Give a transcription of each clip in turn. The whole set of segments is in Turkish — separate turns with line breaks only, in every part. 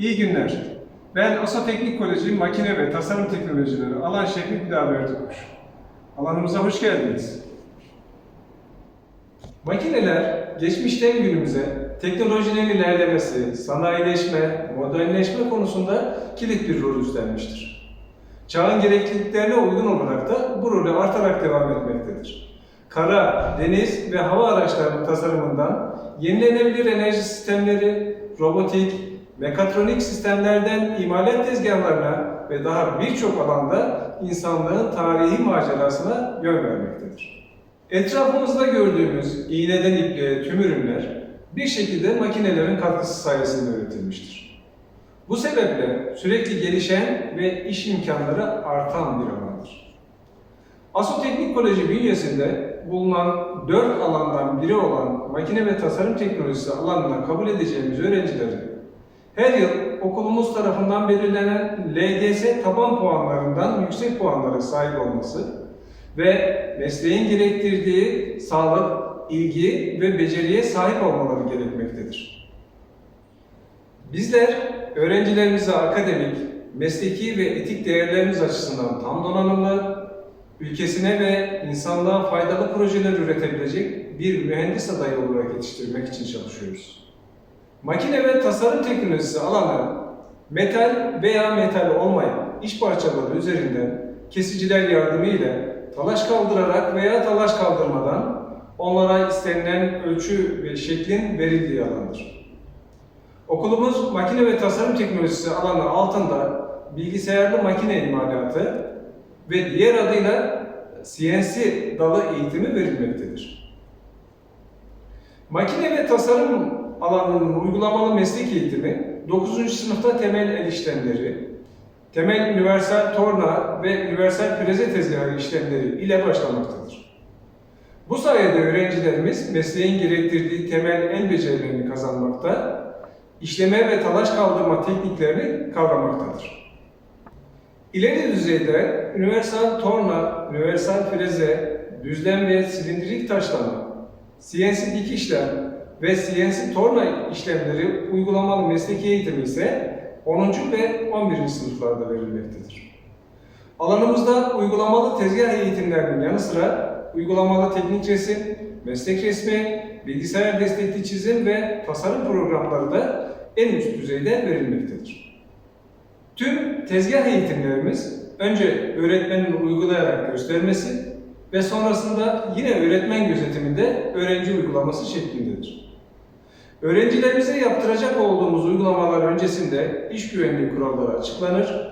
İyi günler. Ben Asa Teknik Koleji Makine ve Tasarım Teknolojileri alan şefi Hüda Berdukuş. Alanımıza hoş geldiniz. Makineler geçmişten günümüze teknolojinin ilerlemesi, sanayileşme, modernleşme konusunda kilit bir rol üstlenmiştir. Çağın gerekliliklerine uygun olarak da bu rolü artarak devam etmektedir. Kara, deniz ve hava araçlarının tasarımından yenilenebilir enerji sistemleri, robotik, mekatronik sistemlerden imalat tezgahlarına ve daha birçok alanda insanlığın tarihi macerasına yön vermektedir. Etrafımızda gördüğümüz iğneden ipliğe tüm ürünler bir şekilde makinelerin katkısı sayesinde üretilmiştir. Bu sebeple sürekli gelişen ve iş imkanları artan bir alandır. ASO Teknik Koleji bünyesinde bulunan dört alandan biri olan makine ve tasarım teknolojisi alanına kabul edeceğimiz öğrencileri her yıl okulumuz tarafından belirlenen LGS taban puanlarından yüksek puanlara sahip olması ve mesleğin gerektirdiği sağlık, ilgi ve beceriye sahip olmaları gerekmektedir. Bizler öğrencilerimize akademik, mesleki ve etik değerlerimiz açısından tam donanımlı, ülkesine ve insanlığa faydalı projeler üretebilecek bir mühendis adayı olarak yetiştirmek için çalışıyoruz. Makine ve tasarım teknolojisi alanı metal veya metal olmayan iş parçaları üzerinden kesiciler yardımıyla talaş kaldırarak veya talaş kaldırmadan onlara istenilen ölçü ve şeklin verildiği alandır. Okulumuz makine ve tasarım teknolojisi alanı altında bilgisayarlı makine imalatı ve diğer adıyla CNC dalı eğitimi verilmektedir. Makine ve tasarım alanının uygulamalı meslek eğitimi 9. sınıfta temel el işlemleri, temel universal torna ve universal freze tezgahı işlemleri ile başlamaktadır. Bu sayede öğrencilerimiz mesleğin gerektirdiği temel el becerilerini kazanmakta, işleme ve talaş kaldırma tekniklerini kavramaktadır. İleri düzeyde universal torna, universal freze, düzlem ve silindirik taşlama, CNC dikişlem ve CNC torna işlemleri uygulamalı mesleki eğitimi ise 10. ve 11. sınıflarda verilmektedir. Alanımızda uygulamalı tezgah eğitimlerinin yanı sıra uygulamalı teknik resim, meslek resmi, bilgisayar destekli çizim ve tasarım programları da en üst düzeyde verilmektedir. Tüm tezgah eğitimlerimiz önce öğretmenin uygulayarak göstermesi ve sonrasında yine öğretmen gözetiminde öğrenci uygulaması şeklindedir. Öğrencilerimize yaptıracak olduğumuz uygulamalar öncesinde iş güvenliği kuralları açıklanır,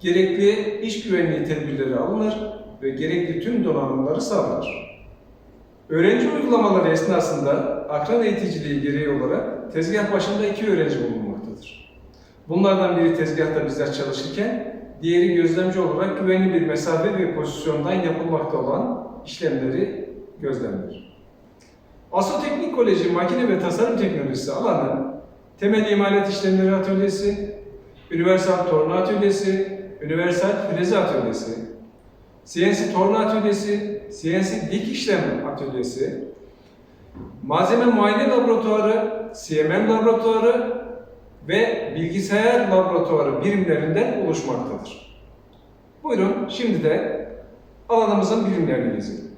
gerekli iş güvenliği tedbirleri alınır ve gerekli tüm donanımları sağlanır. Öğrenci uygulamaları esnasında akran eğiticiliği gereği olarak tezgah başında iki öğrenci bulunmaktadır. Bunlardan biri tezgahta bizler çalışırken, diğeri gözlemci olarak güvenli bir mesafe ve pozisyondan yapılmakta olan işlemleri gözlemler. ASO Teknik Koleji Makine ve Tasarım Teknolojisi alanı, temel imalat işlemleri atölyesi, universal torna atölyesi, universal freze atölyesi, CNC torna atölyesi, CNC dik işlem atölyesi, malzeme muayene laboratuvarı, CMM laboratuvarı ve bilgisayar laboratuvarı birimlerinden oluşmaktadır. Buyurun şimdi de alanımızın birimlerini gezelim.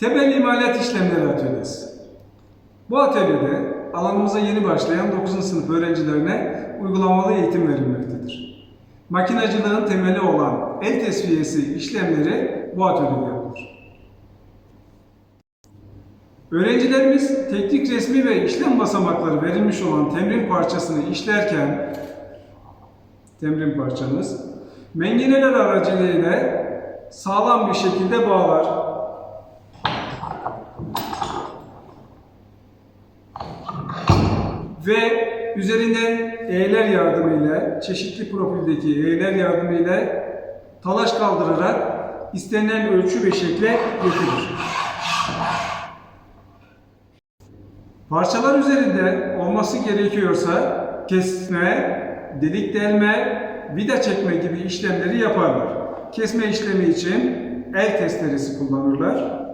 Temel İmalat İşlemleri Atölyesi. Bu atölyede alanımıza yeni başlayan 9. sınıf öğrencilerine uygulamalı eğitim verilmektedir. Makinacılığın temeli olan el tesviyesi işlemleri bu atölyede yapılır. Öğrencilerimiz teknik resmi ve işlem basamakları verilmiş olan temrin parçasını işlerken temrin parçamız mengeneler aracılığıyla sağlam bir şekilde bağlar. Ve üzerinden eğeler yardımıyla, çeşitli profildeki eğeler yardımıyla talaş kaldırarak istenilen ölçü ve şekle getirir. Parçalar üzerinde olması gerekiyorsa kesme, delik delme, vida çekme gibi işlemleri yaparlar. Kesme işlemi için el testeresi kullanırlar.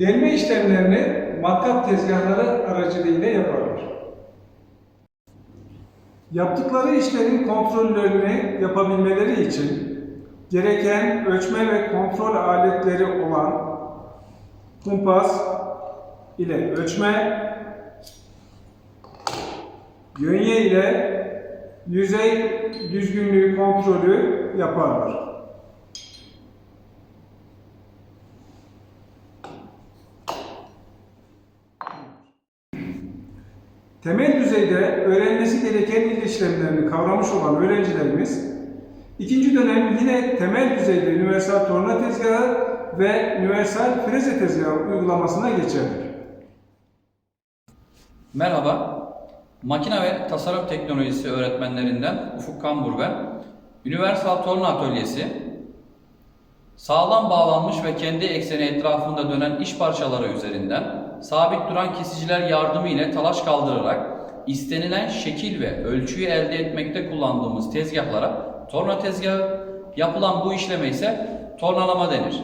Delme işlemlerini matkap tezgahları aracılığıyla yaparlar. Yaptıkları işlerin kontrollerini yapabilmeleri için gereken ölçme ve kontrol aletleri olan kumpas ile ölçme, yönye ile yüzey düzgünlüğü kontrolü yaparlar. Temel düzeyde öğrenmesi gereken il işlemlerini kavramış olan öğrencilerimiz ikinci dönem yine temel düzeyde universal torna tezgahı ve universal freze tezgahı uygulamasına geçerler.
Merhaba, makine ve tasarım teknolojisi öğretmenlerinden Ufuk Kambur ben. Universal Torna Atölyesi, sağlam bağlanmış ve kendi ekseni etrafında dönen iş parçaları üzerinden sabit duran kesiciler yardımı ile talaş kaldırarak istenilen şekil ve ölçüyü elde etmekte kullandığımız tezgahlara torna tezgahı, yapılan bu işleme ise tornalama denir.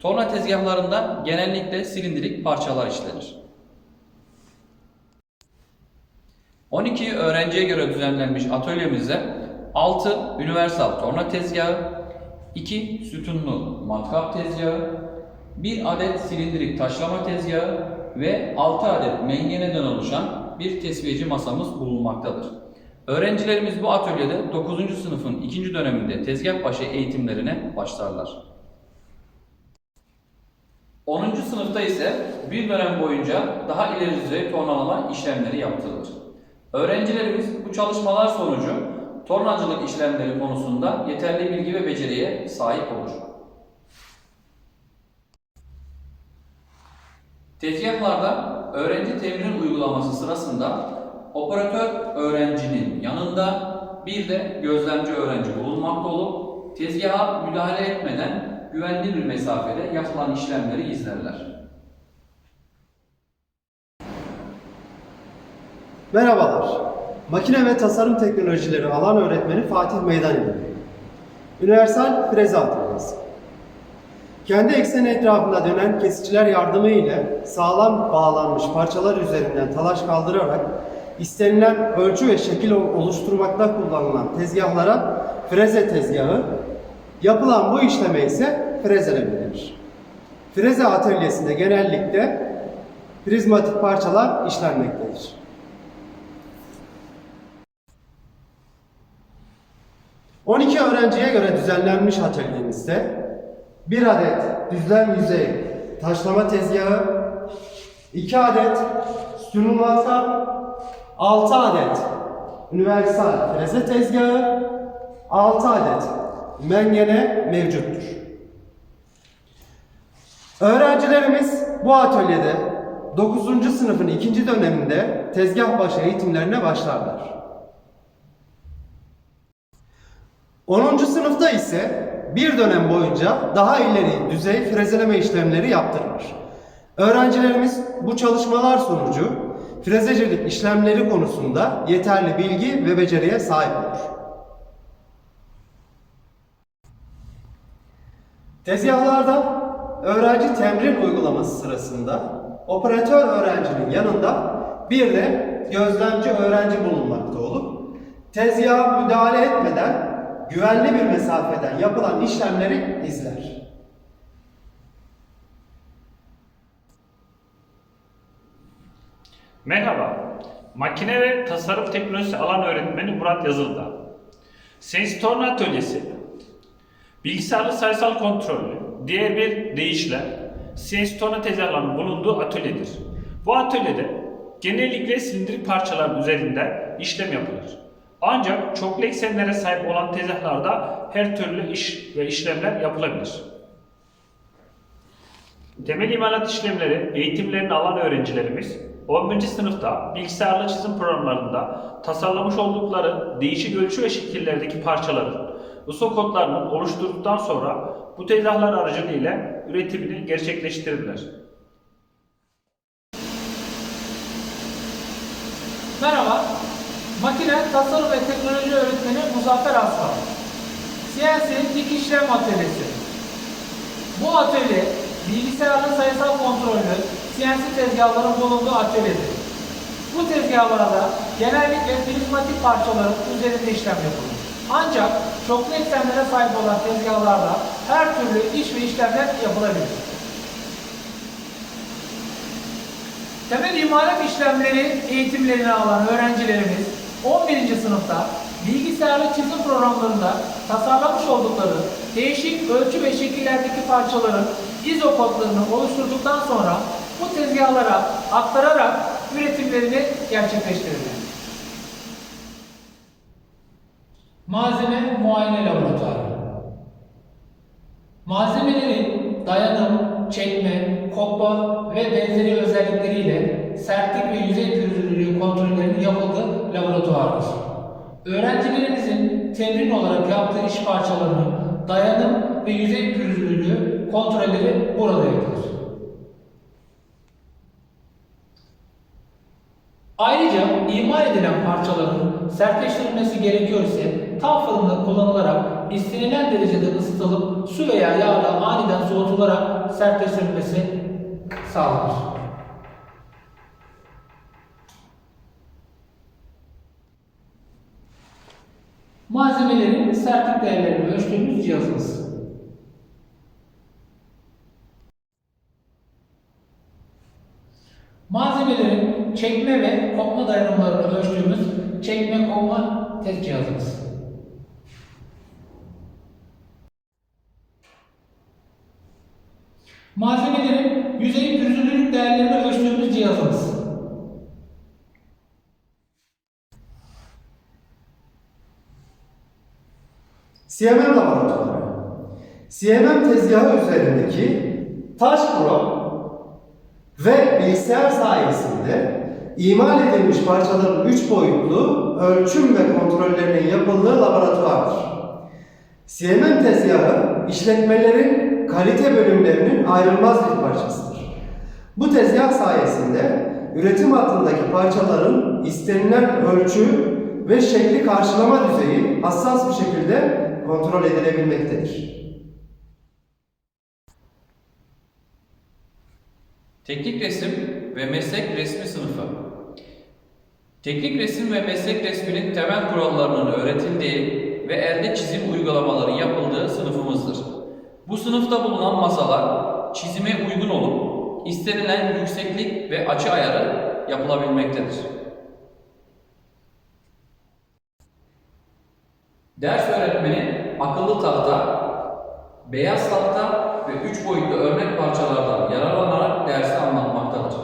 Torna tezgahlarında genellikle silindirik parçalar işlenir. 12 öğrenciye göre düzenlenmiş atölyemizde 6 universal torna tezgahı, 2 sütunlu matkap tezgahı, 1 adet silindirik taşlama tezgahı ve 6 adet mengeneden oluşan bir tesviyeci masamız bulunmaktadır. Öğrencilerimiz bu atölyede 9. sınıfın 2. döneminde tezgah başı eğitimlerine başlarlar. 10. sınıfta ise bir dönem boyunca daha ileri düzey tornalama işlemleri yaptırılır. Öğrencilerimiz bu çalışmalar sonucu tornacılık işlemleri konusunda yeterli bilgi ve beceriye sahip olur. Tezgahlarda öğrenci temin uygulaması sırasında operatör öğrencinin yanında bir de gözlemci öğrenci bulunmakta olup tezgaha müdahale etmeden güvenli bir mesafede yapılan işlemleri izlerler.
Merhabalar. Makine ve tasarım teknolojileri alan öğretmeni Fatih Meydanlı. Universal freze atölyesi. Kendi ekseni etrafında dönen kesiciler yardımı ile sağlam bağlanmış parçalar üzerinden talaş kaldırarak istenilen ölçü ve şekil oluşturmakta kullanılan tezgahlara freze tezgahı, yapılan bu işleme ise frezeleme denir. Freze atölyesinde genellikle prizmatik parçalar işlenmektedir. ...12 öğrenciye göre düzenlenmiş atölyemizde... ...bir adet düzlem yüzey taşlama tezgahı... ...2 adet sütunlu matkap... ...6 adet universal freze tezgahı... ...6 adet mengene mevcuttur. Öğrencilerimiz bu atölyede 9. sınıfın 2. döneminde tezgah başı eğitimlerine başlarlar. 10. sınıfta ise bir dönem boyunca daha ileri düzey frezeleme işlemleri yaptırılır. Öğrencilerimiz bu çalışmalar sonucu frezecilik işlemleri konusunda yeterli bilgi ve beceriye sahip olur. Tezgahlarda öğrenci temrin uygulaması sırasında operatör öğrencinin yanında bir de gözlemci öğrenci bulunmakta olup tezgaha müdahale etmeden güvenli bir mesafeden yapılan işlemleri izler.
Merhaba, makine ve tasarım teknolojisi alan öğretmeni Murat Yazıldağ. Senstorn Atölyesi, bilgisayarlı sayısal kontrollü, diğer bir deyişle Senstorn tezgahlarının bulunduğu atölyedir. Bu atölyede genellikle silindirik parçaların üzerinde işlem yapılır. Ancak çoklu eksenlere sahip olan tezgahlarda her türlü iş ve işlemler yapılabilir. Temel imalat işlemleri eğitimlerini alan öğrencilerimiz 11. sınıfta bilgisayarlı çizim programlarında tasarlamış oldukları değişik ölçü ve şekillerdeki parçaların ISO kodlarını oluşturduktan sonra bu tezgahlar aracılığıyla üretimini gerçekleştirirler.
Merhaba, makine, tasarım ve teknoloji öğretmeni Muzaffer Aslan. CNC dik işlem atölyesi. Bu atölye bilgisayarlı sayısal kontrollü CNC tezgahların bulunduğu atölyedir. Bu tezgahlarda genellikle prizmatik parçaların üzerinde işlem yapılır. Ancak çoklu eksenlere sahip olan tezgahlarda her türlü iş ve işlemler yapılabilir. Temel imalat işlemleri eğitimlerini alan öğrencilerimiz 11. sınıfta bilgisayarlı çizim programlarında tasarlamış oldukları değişik ölçü ve şekillerdeki parçaların ISO kodlarını oluşturduktan sonra bu tezgahlara aktararak üretimlerini gerçekleştirirler. Malzeme muayene laboratuvarı Malzemelerin dayanım, çekme, kopma ve benzeri özellikleriyle sertlik ve yüzey pürüzlülüğü kontrollerinin yapıldığı laboratuvardır. Öğrencilerimizin temrin olarak yaptığı iş parçalarının dayanım ve yüzey pürüzlülüğü kontrolleri burada yapılır. Ayrıca imal edilen parçaların sertleştirilmesi gerekiyor ise fırında kullanılarak istenilen derecede ısıtılıp su veya yağda aniden soğutularak sertleştirilmesi sağlanır. Malzemelerin sertlik değerlerini ölçtüğümüz cihazımız. Malzemelerin çekme ve kopma dayanımlarını ölçtüğümüz çekme kopma test cihazımız. Malzemelerin yüzey pürüzlülük değerlerini ölçtüğümüz cihazımız.
CMM laboratuvarı. CMM tezgahı üzerindeki taş krom ve bilgisayar sayesinde imal edilmiş parçaların 3 boyutlu ölçüm ve kontrollerinin yapıldığı laboratuvardır. CMM tezgahı işletmelerin kalite bölümlerinin ayrılmaz bir parçasıdır. Bu tezgah sayesinde üretim hattındaki parçaların istenilen ölçü ve şekli karşılama düzeyi hassas bir şekilde kontrol edilebilmektedir.
Teknik resim ve meslek resmi sınıfı. Teknik resim ve meslek resminin temel kurallarının öğretildiği ve elde çizim uygulamaları yapıldığı sınıfımızdır. Bu sınıfta bulunan masalar çizime uygun olup istenilen yükseklik ve açı ayarı yapılabilmektedir. Ders öğretmeni akıllı tahta, beyaz tahta ve üç boyutlu örnek parçalardan yararlanarak dersi anlatmaktadır.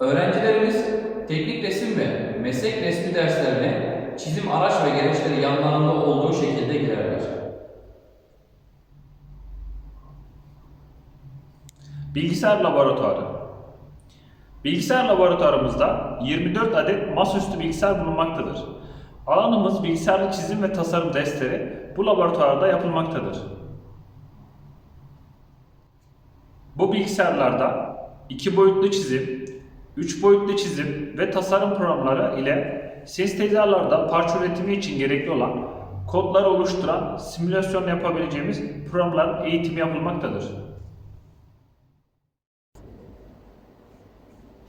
Öğrencilerimiz teknik resim ve meslek resmi derslerine çizim araç ve gereçleri yanlarında olduğu şekilde girerler.
Bilgisayar laboratuvarı. Bilgisayar laboratuvarımızda 24 adet masaüstü bilgisayar bulunmaktadır. Alanımız bilgisayarlı çizim ve tasarım dersleri bu laboratuvarda yapılmaktadır. Bu bilgisayarlarda iki boyutlu çizim, üç boyutlu çizim ve tasarım programları ile ses tezgahlarda parça üretimi için gerekli olan kodları oluşturan simülasyon yapabileceğimiz programların eğitimi yapılmaktadır.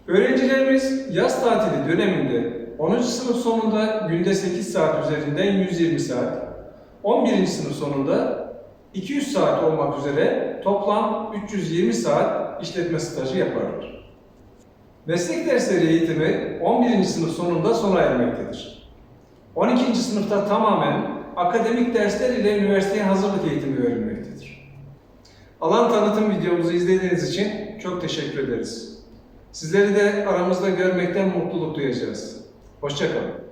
Öğrencilerimiz yaz tatili döneminde 10. sınıf sonunda günde 8 saat üzerinden 120 saat, 11. sınıf sonunda 200 saat olmak üzere toplam 320 saat işletme stajı yaparlar. Meslek dersleri eğitimi 11. sınıf sonunda sona ermektedir. 12. sınıfta tamamen akademik dersler ile üniversiteye hazırlık eğitimi verilmektedir. Alan tanıtım videomuzu izlediğiniz için çok teşekkür ederiz. Sizleri de aramızda görmekten mutluluk duyacağız. Hoşçakalın.